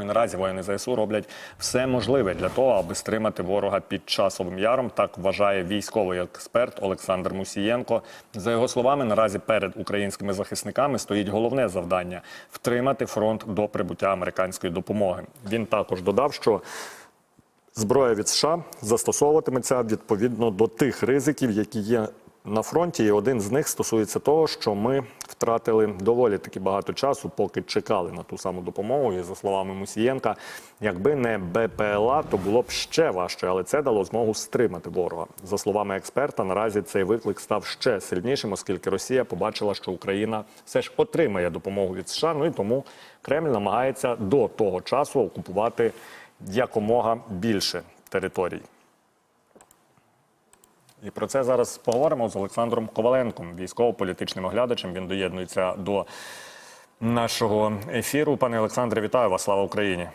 І наразі воїни ЗСУ роблять все можливе для того, аби стримати ворога під часовим яром. Так вважає військовий експерт Олександр Мусієнко. За його словами, наразі перед українськими захисниками стоїть головне завдання втримати фронт до прибуття американської допомоги. Він також додав, що зброя від США застосовуватиметься відповідно до тих ризиків, які є на фронті. І один з них стосується того, що ми втратили доволі таки багато часу, поки чекали на ту саму допомогу. І за словами Мусієнка, якби не БПЛА, то було б ще важче, але це дало змогу стримати ворога. За словами експерта, наразі цей виклик став ще сильнішим, оскільки Росія побачила, що Україна все ж отримає допомогу від США. Ну і тому Кремль намагається до того часу окупувати якомога більше територій. І про це зараз поговоримо з Олександром Коваленком, військово-політичним оглядачем. Він доєднується до нашого ефіру. Пане Олександре, вітаю вас! Слава Україні!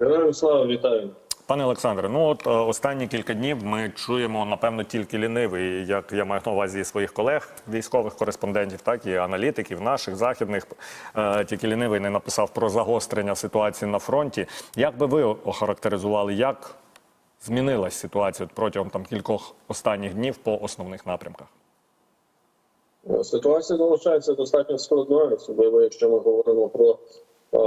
Героям слава вітаю. Пане Олександре, ну от е, останні кілька днів ми чуємо, напевно, тільки лінивий, як я маю на увазі своїх колег, військових кореспондентів, так і аналітиків наших західних. Е, тільки лінивий не написав про загострення ситуації на фронті. Як би ви охарактеризували, як змінилась ситуація протягом там кількох останніх днів по основних напрямках? Ситуація залишається достатньо складною, особливо якщо ми говоримо про е,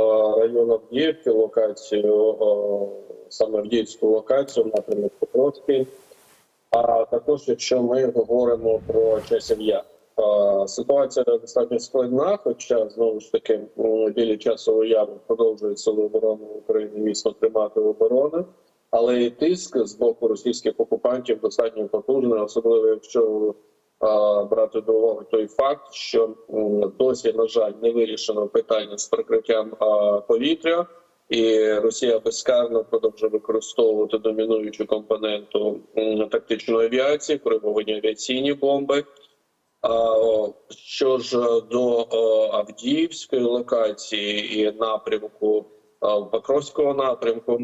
район Авдіївки, локацію, е, саме Авдіївську локацію, напрямок Покровський. А також, якщо ми говоримо про часів Яр. Е, Ситуація достатньо складна, хоча знову ж таки біля часового яру продовжують сили оборони України міцно тримати оборону. Але і тиск з боку російських окупантів достатньо потужний, особливо якщо брати до уваги той факт, що досі, на жаль, не вирішено питання з прикриттям повітря, і Росія безкарно продовжує використовувати домінуючу компоненту тактичної авіації, кориговані авіаційні бомби. Що ж до Авдіївської локації і напрямку а, Покровського напрямку,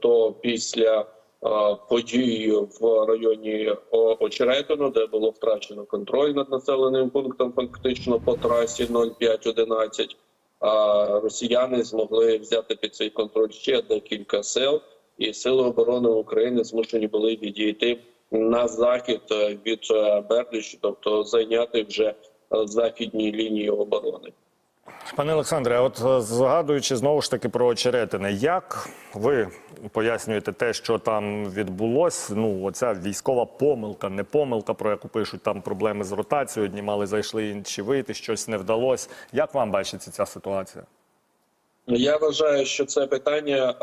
то після а, події в районі Очеретино, де було втрачено контроль над населеним пунктом, фактично по трасі 0511, а росіяни змогли взяти під цей контроль ще декілька сел, і сили оборони України змушені були відійти на захід е, від е, Бердичі, тобто зайняти вже е, західні лінії оборони. Пане Олександре, от е, згадуючи знову ж таки про очеретини, як ви пояснюєте те, що там відбулось? Ну, оця військова помилка, не помилка, про яку пишуть там проблеми з ротацією. Одні мали зайшли, інші вийти, щось не вдалося. Як вам бачиться ця ситуація? Я вважаю, що це питання е,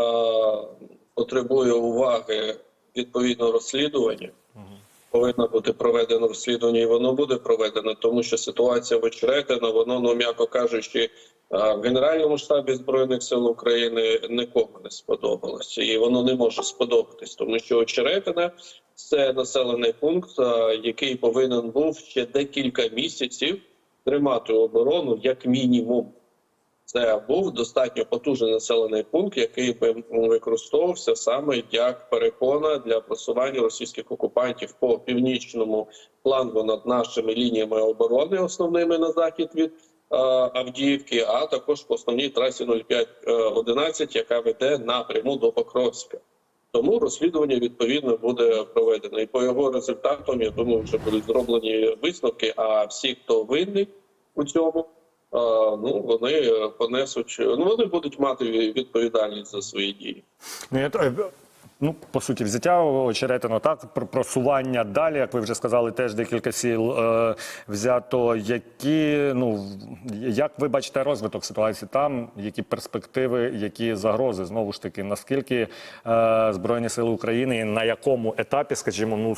потребує уваги відповідно розслідування. Повинно бути проведено розслідування, і воно буде проведено, тому що ситуація в воно, ну м'яко кажучи, в Генеральному штабі збройних сил України нікому не сподобалося, і воно не може сподобатись, тому що Очеретине – це населений пункт, який повинен був ще декілька місяців тримати оборону як мінімум. Це був достатньо потужний населений пункт, який би використовувався саме як перепона для просування російських окупантів по північному флангу над нашими лініями оборони, основними на захід від е, Авдіївки, а також по основній трасі 0511, яка веде напряму до Покровська. Тому розслідування відповідно буде проведено, і по його результатам я думаю, вже будуть зроблені висновки. А всі, хто винний у цьому, ну вони е, понесуть, ну вони будуть мати відповідальність за свої дії. Ну, е, ну, по суті, взяття очеретино, так, про- просування далі, як ви вже сказали, теж декілька сіл е, взято. Які, ну, як ви бачите розвиток ситуації там, які перспективи, які загрози? Знову ж таки, наскільки е, Збройні Сили України на якому етапі, скажімо, ну,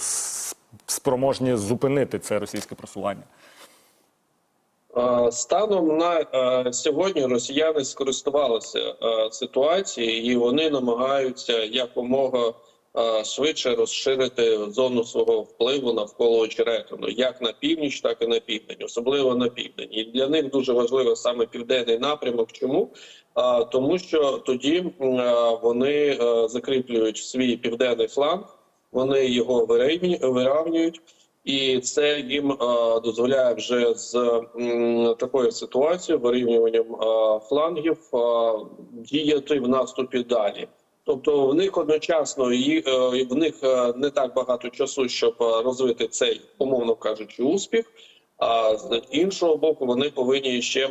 спроможні зупинити це російське просування? А, Станом на е, сьогодні росіяни скористувалися е, ситуацією, і вони намагаються якомога е, швидше розширити зону свого впливу навколо Очеретину, як на північ, так і на південь, особливо на південь. І для них дуже важливо саме південний напрямок. Чому? Тому що тоді е, вони е, закріплюють свій південний фланг, вони його вирівню- вирівнюють. І це їм е, дозволяє вже з такою ситуацією, вирівнюванням е, флангів, е, діяти в наступі далі. Тобто в них одночасно в них не так багато часу, щоб розвити цей, умовно кажучи, успіх. А з іншого боку, вони повинні ще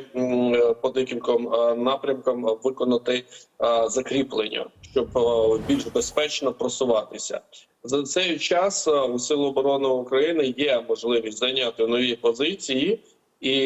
по декільком напрямкам виконати закріплення, щоб більш безпечно просуватися. За цей час е, у Сил оборони України є можливість зайняти нові позиції і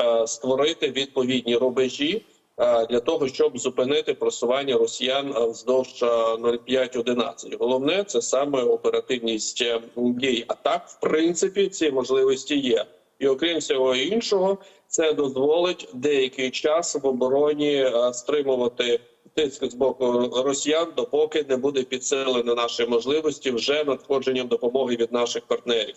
е, створити відповідні рубежі е, для того, щоб зупинити просування росіян вздовж е, 0,5-11. Головне це саме оперативність дій. А так, в принципі, ці можливості є. І окрім всього іншого, це дозволить деякий час в обороні стримувати з боку росіян, допоки не буде підсилено наші можливості вже надходженням допомоги від наших партнерів.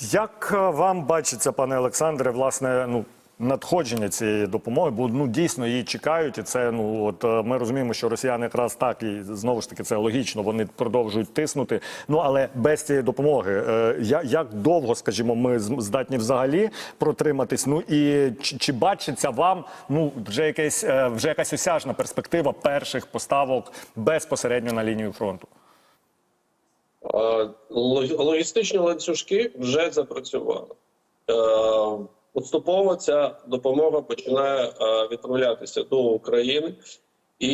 Як е, вам бачиться, пане Олександре, власне, ну. Надходження цієї допомоги, бо ну дійсно її чекають, і це ну от е, ми розуміємо, що росіяни якраз так і знову ж таки це логічно. Вони продовжують тиснути. Ну але без цієї допомоги, е, я- як довго, скажімо, ми здатні взагалі протриматись? Ну і чи, чи бачиться вам ну вже якесь е, вже якась осяжна перспектива перших поставок безпосередньо на лінію фронту? Логістичні ланцюжки вже запрацювали. Поступово ця допомога починає е, відправлятися до України. І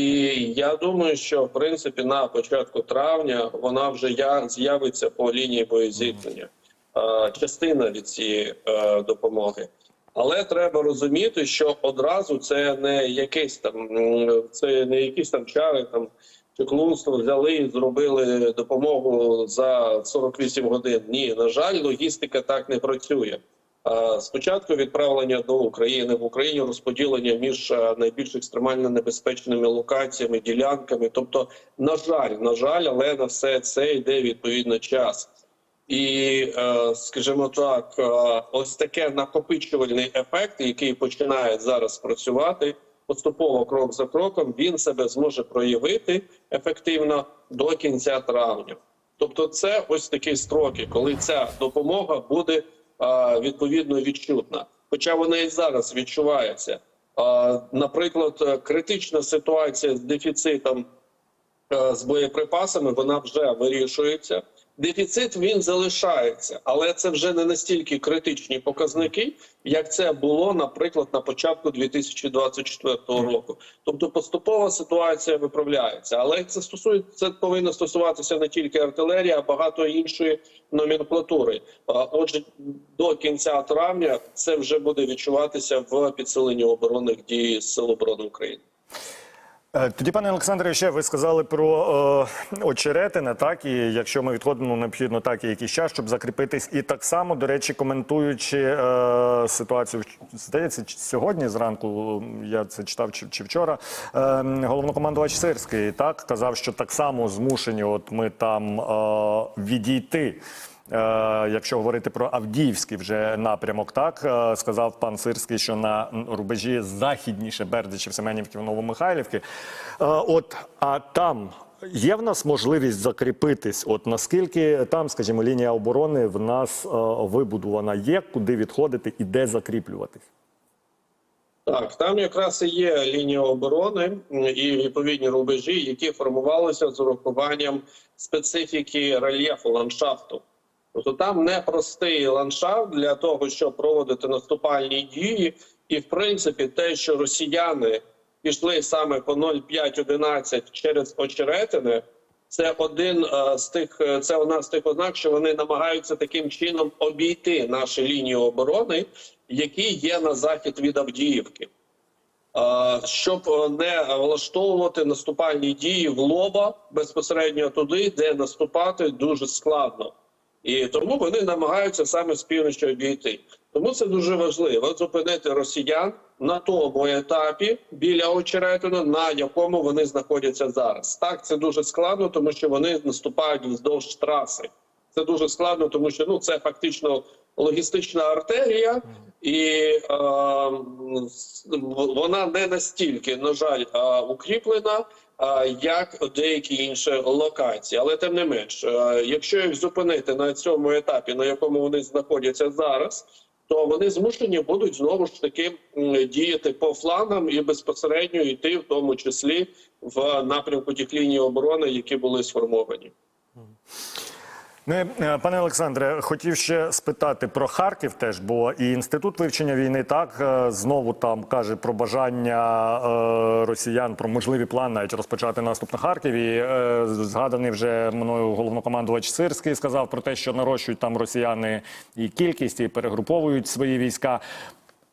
я думаю, що в принципі на початку травня вона вже з'явиться по лінії боєзіткнення. Е, Частина від цієї е, допомоги. Але треба розуміти, що одразу це не якесь там, це не якісь там чари там чеклунство взяли і зробили допомогу за 48 годин. Ні, на жаль, логістика так не працює. Спочатку відправлення до України в Україні розподілення між е, найбільш екстремально небезпечними локаціями, ділянками. Тобто, на жаль, на жаль, але на все це йде відповідно час. І, е, скажімо так, е, ось таке накопичувальний ефект, який починає зараз працювати поступово крок за кроком, він себе зможе проявити ефективно до кінця травня. Тобто, це ось такі строки, коли ця допомога буде відповідно відчутна. Хоча вона і зараз відчувається. Наприклад, е, критична ситуація з дефіцитом е, з боєприпасами вона вже вирішується. Дефіцит він залишається, але це вже не настільки критичні показники, як це було, наприклад, на початку 2024 року. Тобто поступова ситуація виправляється, але це стосується це повинно стосуватися не тільки артилерії, а багато іншої номенклатури. А, Отже, до кінця травня це вже буде відчуватися в підсиленні оборонних дій Сил оборони України. Е, Тоді, пане Олександре, ще ви сказали про е, очеретине, так і якщо ми відходимо, необхідно так і якийсь час, щоб закріпитись. І так само, до речі, коментуючи е, ситуацію, здається, сьогодні зранку я це читав чи, чи вчора. Е, головнокомандувач Сирський так казав, що так само змушені, от ми там е, відійти. Е, Якщо говорити про Авдіївський вже напрямок, так е, сказав пан Сирський, що на рубежі західніше Бердичів, Семенівки, Новомихайлівки. Е, От а там є в нас можливість закріпитись. От наскільки там, скажімо, лінія оборони в нас вибудована є, куди відходити і де закріплюватись? Так, там якраз і є лінія оборони і відповідні рубежі, які формувалися з урахуванням специфіки рельєфу ландшафту. Тобто там непростий ландшафт для того, щоб проводити наступальні дії, і в принципі, те, що росіяни пішли саме по 0,5-11 через очеретини, це один е, з тих, е, це одна з тих ознак, що вони намагаються таким чином обійти наші лінії оборони, які є на захід від Авдіївки. Е, щоб не влаштовувати наступальні дії в лоба безпосередньо туди, де наступати дуже складно. І тому вони намагаються саме з півночі обійти. Тому це дуже важливо зупинити росіян на тому етапі біля очеретина, на якому вони знаходяться зараз. Так, це дуже складно, тому що вони наступають вздовж траси. Це дуже складно, тому що ну це фактично логістична артерія, і е, вона не настільки, на жаль, е, укріплена, як деякі інші локації. Але тим не менш, якщо їх зупинити на цьому етапі, на якому вони знаходяться зараз, то вони змушені будуть знову ж таки діяти по флангам і безпосередньо йти, в тому числі в напрямку тих ліній оборони, які були сформовані. Ну, е, пане Олександре, хотів ще спитати про Харків теж, бо і інститут вивчення війни так е, знову там каже про бажання е, росіян про можливі плани навіть розпочати наступ на Харків. І згаданий вже мною головнокомандувач Сирський сказав про те, що нарощують там росіяни і кількість, і перегруповують свої війська.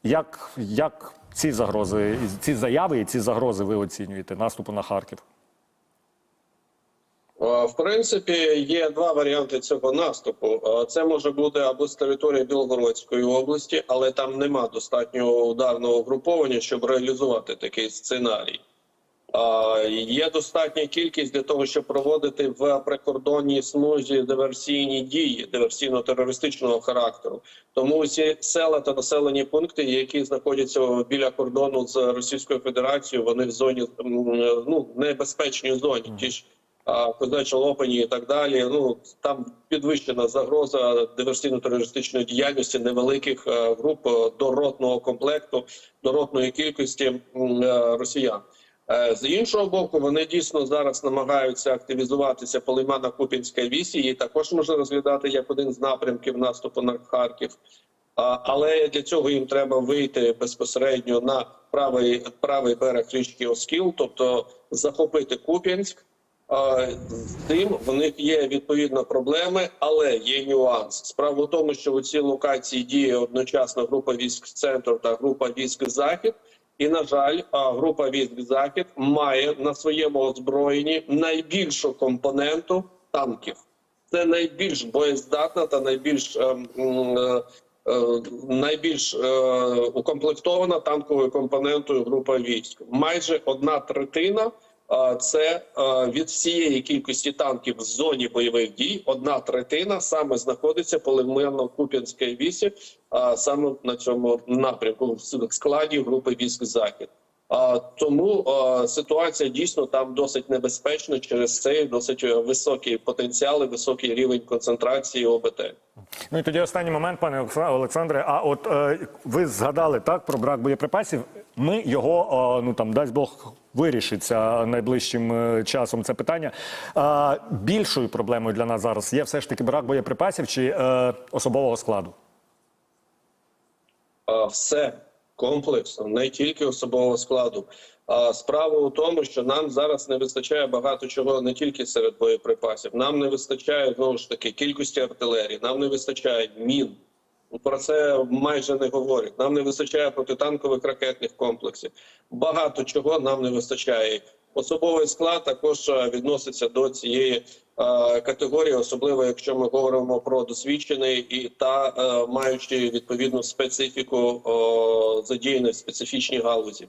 Як, як ці загрози, ці заяви і ці загрози ви оцінюєте наступу на Харків? Е, В принципі, є два варіанти цього наступу. Е, Це може бути або з території Білгородської області, але там нема достатнього ударного угруповання, щоб реалізувати такий сценарій. Е, Є достатня кількість для того, щоб проводити в прикордонній смузі диверсійні дії диверсійно-терористичного характеру. Тому усі села та населені пункти, які знаходяться біля кордону з Російською Федерацією, вони в зоні ну небезпечній зоні. Ті ж а, Козачі Лопані і так далі. Ну там підвищена загроза диверсійно-терористичної діяльності невеликих е, груп е, до ротного комплекту, до ротної кількості е, росіян. Е, З іншого боку, вони дійсно зараз намагаються активізуватися по Лимана-Купінській вісі. Її також можна розглядати як один з напрямків наступу на Харків. Але для цього їм треба вийти безпосередньо на правий правий берег річки Оскіл, тобто захопити Куп'янськ. З тим в них є відповідно проблеми, але є нюанс. Справа в тому, що у цій локації діє одночасно група військ центру та група військ захід. І на жаль, група військ захід має на своєму озброєнні найбільшу компоненту танків. Це найбільш боєздатна та найбільш ем, е, е, найбільш е, укомплектована танковою компонентою група військ. Майже одна третина. Це від всієї кількості танків в зоні бойових дій. Одна третина саме знаходиться по Лимано-Куп'янській вісі, саме на цьому напрямку в складі групи військ захід. Тому ситуація дійсно там досить небезпечна через цей досить е, високий потенціал і високий рівень концентрації ОБТ. Ну і тоді останній момент, пане Олександре. А от е, ви згадали так про брак боєприпасів. Ми його, ну там дасть Бог, вирішиться найближчим е, часом. Це питання. Більшою проблемою для нас зараз є все ж таки брак боєприпасів чи е, особового складу. Все комплексно, не тільки особового складу. Справа у тому, що нам зараз не вистачає багато чого не тільки серед боєприпасів. Нам не вистачає знову ж таки кількості артилерії, нам не вистачає мін. Про це майже не говорять. Нам не вистачає протитанкових ракетних комплексів. Багато чого нам не вистачає. Особовий склад також е, відноситься до цієї е, категорії, особливо якщо ми говоримо про досвідчений і та е, маючи відповідну специфіку е, задіяних специфічній галузі.